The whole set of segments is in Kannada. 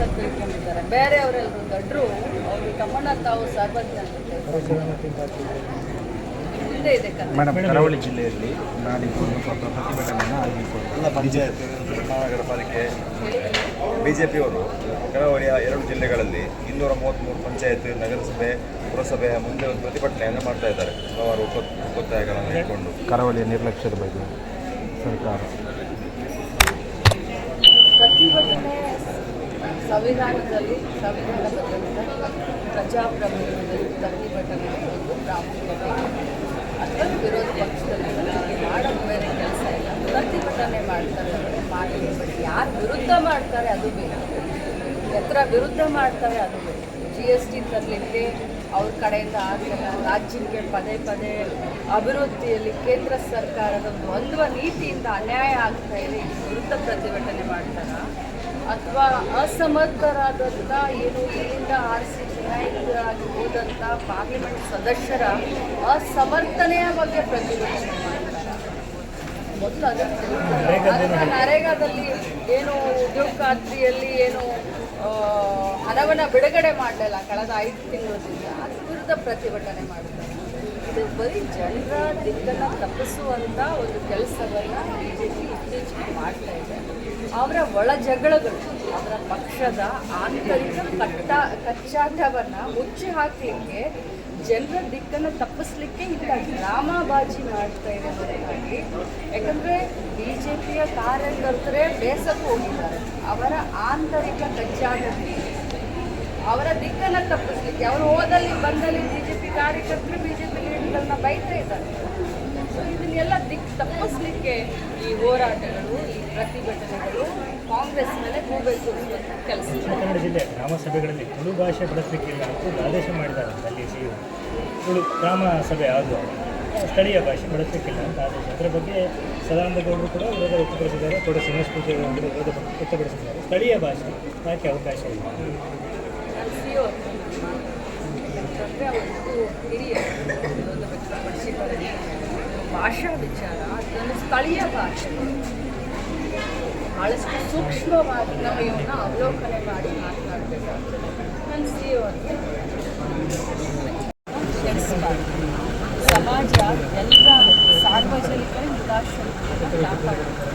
ಅಂತ ತಿಳ್ಕೊಂಡಿದ್ದಾರೆ. ಬೇರೆಯವರೆಲ್ಲರೂ ದೊಡ್ಡರು ಅವರು ತಮ್ಮಣ್ಣ ತಾವು ಸರ್ವಜ್ಞ ಇದೆ ಮೇಡಮ್ ಕರಾವಳಿ ಜಿಲ್ಲೆಯಲ್ಲಿ ನಾಡಿದ್ದು ಸ್ವಲ್ಪ ಪ್ರತಿಭಟನೆಯನ್ನು ಆಗಿಕೊಂಡು ಎಲ್ಲ ಪಂಚಾಯತ್ ಮಹಾನಗರ ಪಾಲಿಕೆ ಬಿ ಜೆ ಪಿಯವರು ಕರಾವಳಿಯ ಎರಡು ಜಿಲ್ಲೆಗಳಲ್ಲಿ ಇನ್ನೂರ ಮೂವತ್ತ್ಮೂರು ಪಂಚಾಯತ್ ನಗರಸಭೆ ಪುರಸಭೆಯ ಮುಂದೆ ಒಂದು ಪ್ರತಿಭಟನೆಯನ್ನು ಮಾಡ್ತಾ ಇದ್ದಾರೆ. ಹಲವಾರು ಒತ್ತಾಯಗಳನ್ನು ಇಟ್ಕೊಂಡು ಕರಾವಳಿಯ ನಿರ್ಲಕ್ಷ್ಯದ ಬಗ್ಗೆ ಸರ್ಕಾರ. ಪ್ರತಿಭಟನೆ ಸಂವಿಧಾನದಲ್ಲಿ ಸಂವಿಧಾನದ ಪ್ರಜಾಪ್ರಭುತ್ವದಲ್ಲಿ ಪ್ರತಿಭಟನೆ ಒಂದು ಪ್ರಾಮುಖ್ಯತೆ. ಅಥವಾ ವಿರೋಧ ಪಕ್ಷದಲ್ಲಿ ಮಾಡೋದು ಬೇರೆ ಕೆಲಸ ಇಲ್ಲ. ಪ್ರತಿಭಟನೆ ಮಾಡ್ತಾರೆ ಅಂದರೆ ಬಟ್ ಯಾರು ವಿರುದ್ಧ ಮಾಡ್ತಾರೆ ಅದು ಬೇಕು ಎತ್ತರ ವಿರುದ್ಧ ಮಾಡ್ತಾರೆ ಅದು ಬೇಕು ಜಿ ಎಸ್ ಟಿ ತರಲಿಕ್ಕೆ ಅವ್ರ ಕಡೆಯಿಂದ ಆಗಲಿಲ್ಲ. ರಾಜ್ಯಕ್ಕೆ ಪದೇ ಪದೇ ಅಭಿವೃದ್ಧಿಯಲ್ಲಿ ಕೇಂದ್ರ ಸರ್ಕಾರದ ದ್ವಂದ್ವ ನೀತಿಯಿಂದ ಅನ್ಯಾಯ ಆಗ್ತಾ ಇದೆ. ವಿರುದ್ಧ ಪ್ರತಿಭಟನೆ ಮಾಡ್ತಾರ? ಅಥವಾ ಅಸಮರ್ಥರಾದಂಥ ಏನು ಇಲ್ಲಿಂದ ಆರಿಸಿ ಚುನಾಯಿತರಾಗಿ ಹೋದಂಥ ಪಾರ್ಲಿಮೆಂಟ್ ಸದಸ್ಯರ ಅಸಮರ್ಥನೆಯ ಬಗ್ಗೆ ಪ್ರತಿಭಟನೆ ಮಾಡ್ತಾರೆ. ಮೊದಲು ಅದನ್ನು. ನರೇಗಾದಲ್ಲಿ ಏನು ಉದ್ಯೋಗ ಖಾತ್ರಿಯಲ್ಲಿ ಏನು ಹಣವನ್ನು ಬಿಡುಗಡೆ ಮಾಡಲಿಲ್ಲ ಕಳೆದ ಐದು ತಿಂಗಳಿಂದ. ಅದ್ರ ವಿರುದ್ಧ ಪ್ರತಿಭಟನೆ ಮಾಡ್ತಾರೆ ಇದು ಬರೀ ಜನರ ದಿಕ್ಕನ್ನು ತಪ್ಪಿಸುವಂಥ ಒಂದು ಕೆಲಸವನ್ನು ಬಿ ಜೆ ಪಿ ಇತ್ತೀಚೆಗೆ ಮಾಡ್ತಾ ಇದೆ. ಅವರ ಒಳ ಜಗಳಗಳು, ಅವರ ಪಕ್ಷದ ಆಂತರಿಕ ಕಟ್ಟ, ಕಚ್ಚಾಟವನ್ನು ಮುಚ್ಚಿ ಹಾಕಲಿಕ್ಕೆ ಜನರ ದಿಕ್ಕನ್ನು ತಪ್ಪಿಸ್ಲಿಕ್ಕೆ ಇಂಥ ಡ್ರಾಮಾಬಾಜಿ ಮಾಡ್ತಾ ಇದೆ ಹೊರತಾಗಿ. ಯಾಕಂದರೆ ಬಿ ಜೆ ಪಿಯ ಕಾರ್ಯಕರ್ತರೇ ಬೇಸತ್ತು ಹೋಗಿದ್ದಾರೆ. ಅವರ ಆಂತರಿಕ ಕಚ್ಚಾಟಕ್ಕೆ, ಅವರ ದಿಕ್ಕನ್ನು ತಪ್ಪಿಸ್ಲಿಕ್ಕೆ, ಅವರು ಹೋದಲ್ಲಿ ಬಂದಲ್ಲಿ ಬಿ ಜೆ ಪಿ ಕಾರ್ಯಕರ್ತರು ಬಿ ಜೆ ಬೈತಾ ಇದ್ದಾರೆ. ಸೊ ಇದನ್ನೆಲ್ಲ ದಿಕ್ ತಪ್ಪಿಸ್ಲಿಕ್ಕೆ ಈ ಹೋರಾಟಗಳು ಈ ಪ್ರತಿಭಟನೆಗಳು ಕಾಂಗ್ರೆಸ್ ಮೇಲೆ ಹೋಗಬೇಕು ಕೆಲಸ. ದಕ್ಷಿಣ ಕನ್ನಡ ಜಿಲ್ಲೆ ಗ್ರಾಮ ಸಭೆಗಳಲ್ಲಿ ತುಳು ಭಾಷೆ ಬಳಸಲಿಕ್ಕಿಲ್ಲ ಅಂತ ಆದೇಶ ಮಾಡಿದ್ದಾರೆ ಅಲ್ಲಿ ಸಿ ತುಳು ಗ್ರಾಮ ಸಭೆ ಆಗುವ ಸ್ಥಳೀಯ ಭಾಷೆ ಬಳಸಲಿಕ್ಕಿಲ್ಲ ಅಂತ ಆದೇಶ. ಅದರ ಬಗ್ಗೆ ಸದಾನಂದ ಗೌಡರು ಕೂಡ ವಿರೋಧ ವ್ಯಕ್ತಪಡಿಸಿದ್ದಾರೆ. ಕೂಡ ಶ್ರೀನಿವಾಸ ಪೂಜೆ ಅವರು ವಿರೋಧ ವ್ಯಕ್ತಪಡಿಸಿದ್ದಾರೆ. ಸ್ಥಳೀಯ ಭಾಷೆ ಯಾಕೆ ಅವಕಾಶ ಇಲ್ಲ ನಾನು ಸಿ ಒ ಯಾಕಂತಂದರೆ ಅವತ್ತು ಹಿರಿಯ ವಿರೋಧ ವ್ಯಕ್ತಪಡಿಸಿದ್ದಾರೆ ಭಾಷಾ ವಿಚಾರ, ಅದನ್ನು ಸ್ಥಳೀಯ ಭಾಷೆ. ಭಾಳಷ್ಟು ಸೂಕ್ಷ್ಮವಾಗಿ ನಾವು ಇವನ್ನ ಅವಲೋಕನೆ ಮಾಡಿ ಮಾತನಾಡಬೇಕಾಗ್ತದೆ ನನ್ನ ಸಿ ಒ ಸಮಾಜ, ಎಲ್ಲ ಸಾರ್ವಜನಿಕರ ನಿರಾಶ್ರಮ ಕಾಪಾಡಬೇಕು.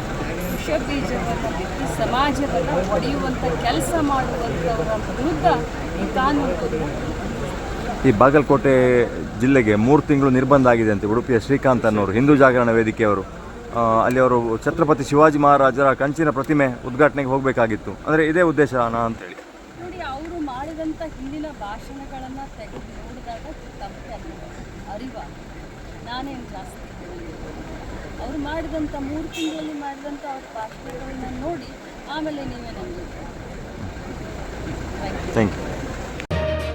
ವಿಷ ಬೀಜವನ್ನು ಬಿತ್ತಿ ಸಮಾಜವನ್ನು ಒಡೆಯುವಂಥ ಕೆಲಸ ಮಾಡುವಂಥವರ ವಿರುದ್ಧ ಈ ಕಾನೂನು ಈ ಬಾಗಲಕೋಟೆ ಜಿಲ್ಲೆಗೆ ಮೂರು ತಿಂಗಳು ನಿರ್ಬಂಧ ಆಗಿದೆ ಅಂತ ಉಡುಪಿಯ ಶ್ರೀಕಾಂತ್ ಅನ್ನೋರು ಹಿಂದೂ ಜಾಗರಣ ವೇದಿಕೆಯವರು ಅಲ್ಲಿ ಅವರು ಛತ್ರಪತಿ ಶಿವಾಜಿ ಮಹಾರಾಜರ ಕಂಚಿನ ಪ್ರತಿಮೆ ಉದ್ಘಾಟನೆಗೆ ಹೋಗಬೇಕಾಗಿತ್ತು. ಅಂದರೆ ಇದೇ ಉದ್ದೇಶನ ಅಂತೇಳಿ. ನೋಡಿ ಅವರು ಮಾಡಿದಂಥ ಹಿಂದಿನ ಭಾಷಣಗಳನ್ನು ತೆಗೆದು ನೋಡಿದಾಗ ತಪ್ಪೆ ಅರಿವ ನಾನೇನು ಜಾಸ್ತಿ ಅವರು ಅವ್ರು ಮಾಡಿದಂಥ ಮೂರು ತಿಂಗಳಲ್ಲಿ ಮಾಡಿದಂಥ ಅವ್ರ ಭಾಷಣಗಳನ್ನ ನೋಡಿ ಆಮೇಲೆ ನೀವೇ ನಮಗೆ ಥ್ಯಾಂಕ್ ಯು